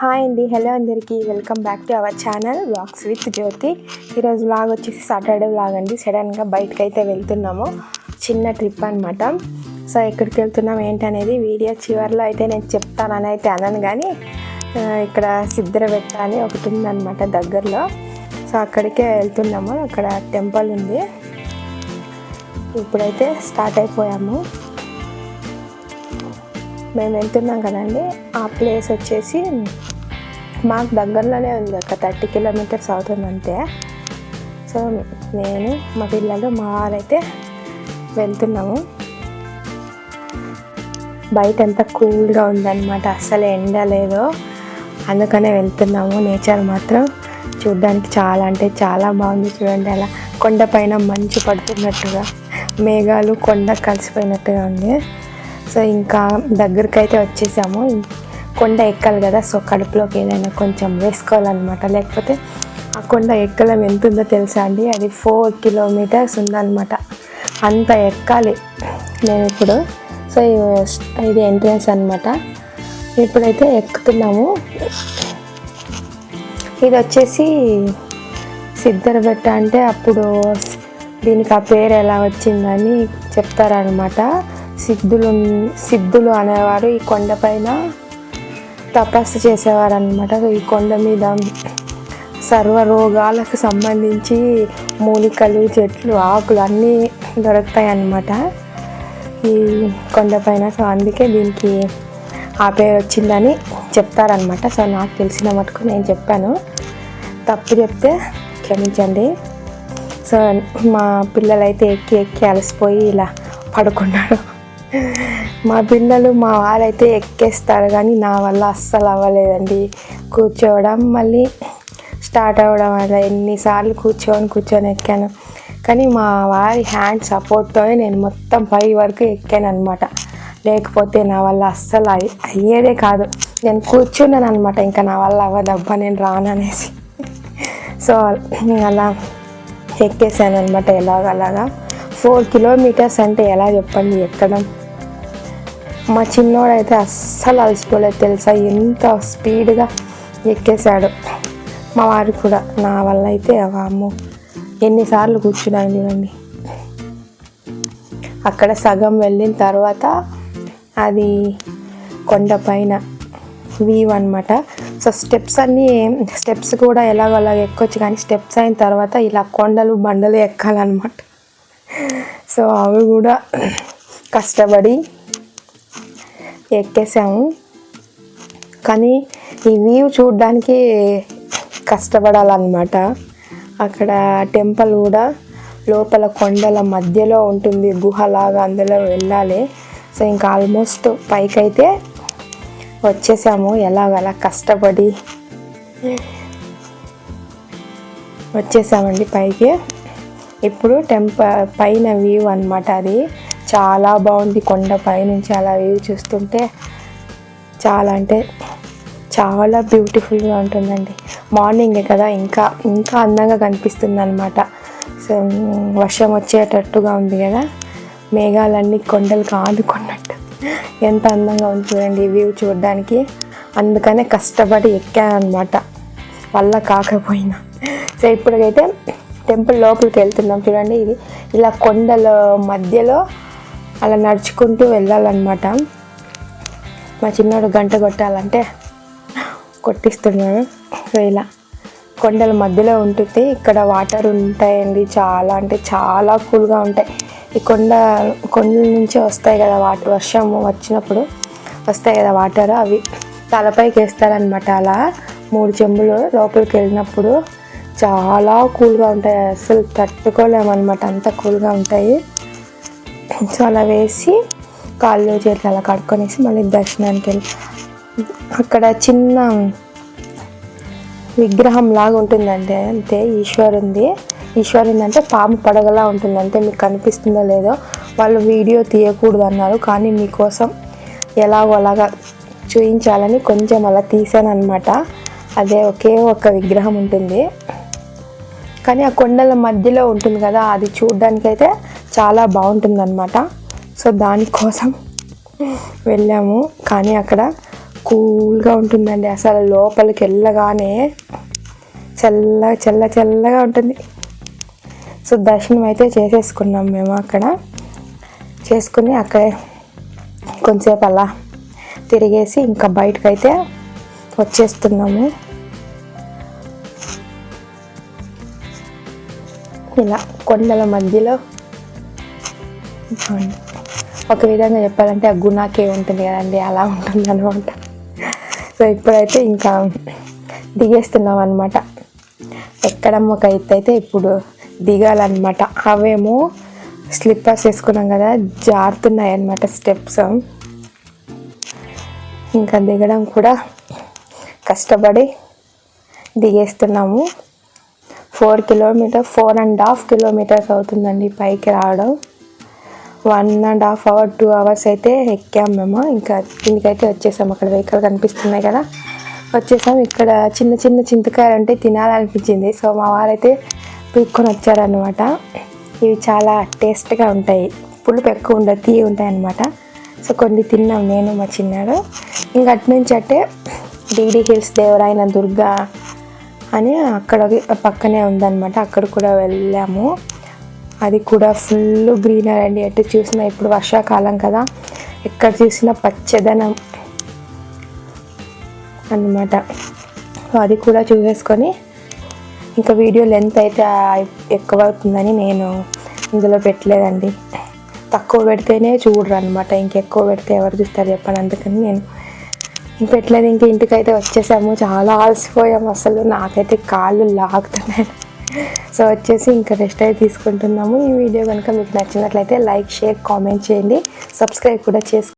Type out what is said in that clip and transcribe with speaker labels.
Speaker 1: Hi అండి hello అందరికీ. Welcome back to our channel vlogs with Jyothi ఈరోజు vlog వచ్చేసి సాటర్డే వ్లాగ్ అండి. సడన్గా బయటకు అయితే వెళ్తున్నాము. చిన్న ట్రిప్ అనమాట సో ఎక్కడికి వెళ్తున్నాం ఏంటనేది వీడియో చివరిలో అయితే నేను చెప్తానని అయితే అనను కానీ ఇక్కడ సిద్ధరబెట్ట అని ఒకటి ఉందన్నమాట దగ్గరలో. సో అక్కడికే వెళ్తున్నాము. అక్కడ టెంపుల్ ఉంది. ఇప్పుడైతే స్టార్ట్ అయిపోయాము. మేము వెళ్తున్నాం కదండి ఆ ప్లేస్ వచ్చేసి మాకు దగ్గరలోనే ఉంది ఒక థర్టీ కిలోమీటర్స్ అవుతుంది అంతే. సో నేను మా పిల్లలు మా వారైతే వెళ్తున్నాము. బయట ఎంత కూల్గా ఉందన్నమాట అస్సలు ఎండ లేదు. అందుకనే వెళ్తున్నాము నేచర్ మాత్రం చూడ్డానికి చాలా అంటే చాలా బాగుంది చూడండి అలా. కొండపైన మంచు పడుతున్నట్టుగా మేఘాలు కొండ కలిసిపోయినట్టుగా ఉంది. సో ఇంకా దగ్గరికి అయితే వచ్చేసాము. కొండ ఎక్కాలి కదా సో కడుపులోకి ఏదైనా కొంచెం వేసుకోవాలన్నమాట. లేకపోతే ఆ కొండ ఎక్కలం ఎంత ఉందో తెలుసా అండి? అది ఫోర్ కిలోమీటర్స్ ఉందన్నమాట. అంత ఎక్కాలి నేను ఇప్పుడు. సో ఇది- ఎంట్రన్స్ అనమాట ఇప్పుడైతే ఎక్కుతున్నాము. ఇది వచ్చేసి సిద్ధరబెట్ట అంటే అప్పుడు దీనికి ఆ పేరు ఎలా వచ్చిందని చెప్తారనమాట సిద్ధులు సిద్ధులు అనేవారు ఈ కొండపైన తపస్సు చేసేవారు అనమాట ఈ కొండ మీద సర్వ రోగాలకు సంబంధించి మూలికలు చెట్లు ఆకులు అన్నీ దొరుకుతాయి అన్నమాట ఈ కొండపైన సో అందుకే దీనికి ఆ పేరు వచ్చిందని చెప్తారనమాట సో నాకు తెలిసిన మటుకు నేను చెప్పాను. తప్పు చెప్తే క్షమించండి. సో మా పిల్లలైతే ఎక్కి ఎక్కి అలసిపోయి ఇలా పడుకున్నాడు మా పిల్లలు మా వారైతే ఎక్కేస్తారు కానీ నా వల్ల అస్సలు అవ్వలేదండి. కూర్చోవడం మళ్ళీ స్టార్ట్ అవ్వడం అలా ఎన్నిసార్లు కూర్చొని కూర్చొని ఎక్కాను. కానీ మా వారి హ్యాండ్ సపోర్ట్తోనే నేను మొత్తం పై వరకు ఎక్కాను అనమాట లేకపోతే నా వల్ల అస్సలు అయ్యి- అయ్యేదే కాదు. నేను కూర్చున్నాను అనమాట ఇంకా నా వల్ల అవ్వదబ్బా నేను రాననేసి సో అలా ఎక్కేసాను అనమాట ఎలాగలాగా ఫోర్ కిలోమీటర్స్ అంటే ఎలా చెప్పండి? ఎక్కడం? మా చిన్నోడైతే అస్సలు అలసిపోలేదు తెలుసా? ఎంత స్పీడ్గా ఎక్కేశాడు. మా వారు కూడా నా వల్ల అయితే వాము ఎన్నిసార్లు కూర్చున్నాను చూడండి అక్కడ సగం వెళ్ళిన తర్వాత అది కొండపైన వీవ్ అనమాట సో స్టెప్స్ అన్నీ స్టెప్స్ కూడా ఎలాగోలాగ ఎక్కొచ్చు కానీ స్టెప్స్ అయిన తర్వాత ఇలా కొండలు బండలు ఎక్కాలన్నమాట. సో అవి కూడా కష్టపడి ఎక్కేసాము. కానీ ఈ వ్యూ చూడడానికి కష్టపడాలన్నమాట. అక్కడ టెంపుల్ కూడా లోపల కొండల మధ్యలో ఉంటుంది. గుహలాగా అందులో వెళ్ళాలి. సో ఇంకా ఆల్మోస్ట్ పైకైతే వచ్చేసాము. ఎలాగలా కష్టపడి వచ్చేసామండి పైకి. ఇప్పుడు టెంప పైన వ్యూ అనమాట అది. చాలా బాగుంది కొండ పైనుంచి అలా వ్యూ చూస్తుంటే. చాలా అంటే చాలా బ్యూటిఫుల్గా ఉంటుందండి. మార్నింగే కదా ఇంకా ఇంకా అందంగా కనిపిస్తుంది అనమాట సో వర్షం వచ్చేటట్టుగా ఉంది కదా. మేఘాలన్నీ కొండలు ఆదుకున్నట్టు ఎంత అందంగా ఉంటుందండి ఈ వ్యూ చూడడానికి. అందుకనే కష్టపడి ఎక్కాను అనమాట వల్ల కాకపోయినా. సో ఇప్పటికైతే టెంపుల్ లోపలికి వెళ్తున్నాం చూడండి. ఇది ఇలా కొండల మధ్యలో అలా నడుచుకుంటూ వెళ్ళాలన్నమాట. మా చిన్నోడు గంట కొట్టాలంటే కొట్టిస్తున్నాడు. సో ఇలా కొండల మధ్యలో ఉంటుంది ఇక్కడ వాటర్ ఉంటాయండి. చాలా అంటే చాలా కూల్గా ఉంటాయి. ఈ కొండ కొండల నుంచి వస్తాయి కదా వాటర్ వర్షం వచ్చినప్పుడు వస్తాయి కదా వాటర్ అవి. తలపైకి వేస్తారనమాట అలా. మూడు చెంబులు లోపలికి వెళ్ళినప్పుడు చాలా కూల్గా ఉంటాయి. అసలు తట్టుకోలేమన్నమాట. అంత కూల్గా ఉంటాయి. సో అలా వేసి కాళ్ళు చేతులు అలా కడుక్కొనేసి మళ్ళీ దర్శనానికి వెళ్ళి. అక్కడ చిన్న విగ్రహం లాగా ఉంటుందంటే అంతే ఈశ్వరుంది. ఈశ్వరుని అంటే పాము పడగలా ఉంటుంది అంతే మీకు కనిపిస్తుందో లేదో. వాళ్ళు వీడియో తీయకూడదు అన్నారు కానీ మీకోసం ఎలాగో అలాగా చూయించాలని కొంచెం అలా తీసాను అనమాట అదే ఒకే ఒక విగ్రహం ఉంటుంది. కానీ ఆ కొండల మధ్యలో ఉంటుంది కదా అది చూడ్డానికైతే చాలా బాగుంటుంది అనమాట సో దానికోసం వెళ్ళాము. కానీ అక్కడ కూల్గా ఉంటుందండి. అసలు లోపలికి వెళ్ళగానే చల్ల చల్ల చల్లగా ఉంటుంది. సో దర్శనం అయితే చేసేసుకున్నాం మేము అక్కడ. చేసుకుని అక్కడే కొంచెంసేపు అలా తిరిగేసి ఇంకా బయటకైతే వచ్చేస్తున్నాము. ఇలా కొండల మధ్యలో ఒక విధంగా చెప్పాలంటే ఆ గుణాకే ఉంటుంది కదండి అలా ఉంటుంది అనమాట సో ఇప్పుడైతే ఇంకా దిగేస్తున్నాం అనమాట ఎక్కడం ఒక ఎత్తు అయితే ఇప్పుడు దిగాలన్నమాట. అవేమో స్లిప్పర్స్ వేసుకున్నాం కదా జారుతున్నాయి అన్నమాట స్టెప్స్ ఇంకా దిగడం కూడా కష్టపడి దిగేస్తున్నాము. Four kilometre four and half kilometres అవుతుందండి పైకి రావడం. One and half hour two hours అయితే ఎక్కాం మేము. ఇంకా కిందికైతే వచ్చేసాం. అక్కడ వెహికల్ కనిపిస్తున్నాయి కదా. వచ్చేసాం. ఇక్కడ చిన్న చిన్న చింతకాయలు అంటే తినాలనిపించింది. సో మా వారైతే పీక్కొని వచ్చారనమాట ఇవి చాలా టేస్ట్గా ఉంటాయి. పులుపు ఎక్కువ ఉండదు తీయ ఉంటాయి అనమాట సో కొన్ని తిన్నాం నేను మా చిన్నాడు. ఇంకా అటు నుంచి అంటే డిడి హిల్స్ దేవరాయన దుర్గా అని అక్కడ పక్కనే ఉందన్నమాట. అక్కడ కూడా వెళ్ళాము. అది కూడా ఫుల్ గ్రీనరీ అండి. ఎటు చూసినా ఇప్పుడు వర్షాకాలం కదా. ఎక్కడ చూసినా పచ్చదనం అన్నమాట. అది కూడా చూసేసుకొని ఇంకా వీడియో లెంత్ అయితే ఎక్కువ అవుతుందని నేను ఇందులో పెట్టలేదండి. తక్కువ పెడితేనే చూడరు అనమాట ఇంకెక్కువ పెడితే ఎవరు చూస్తారు చెప్పండి. అందుకని నేను ఇంక పెట్టలేదు. ఇంక ఇంటికైతే వచ్చేసాము. చాలా అలసిపోయాము అసలు. నాకైతే కాళ్ళు లాగుతున్నాయి. సో వచ్చేసి ఇంకా రెస్ట్ అయితే తీసుకుంటున్నాము. ఈ వీడియో కనుక మీకు నచ్చినట్లయితే లైక్ షేర్ కామెంట్ చేయండి. సబ్స్క్రైబ్ కూడా చేసుకోండి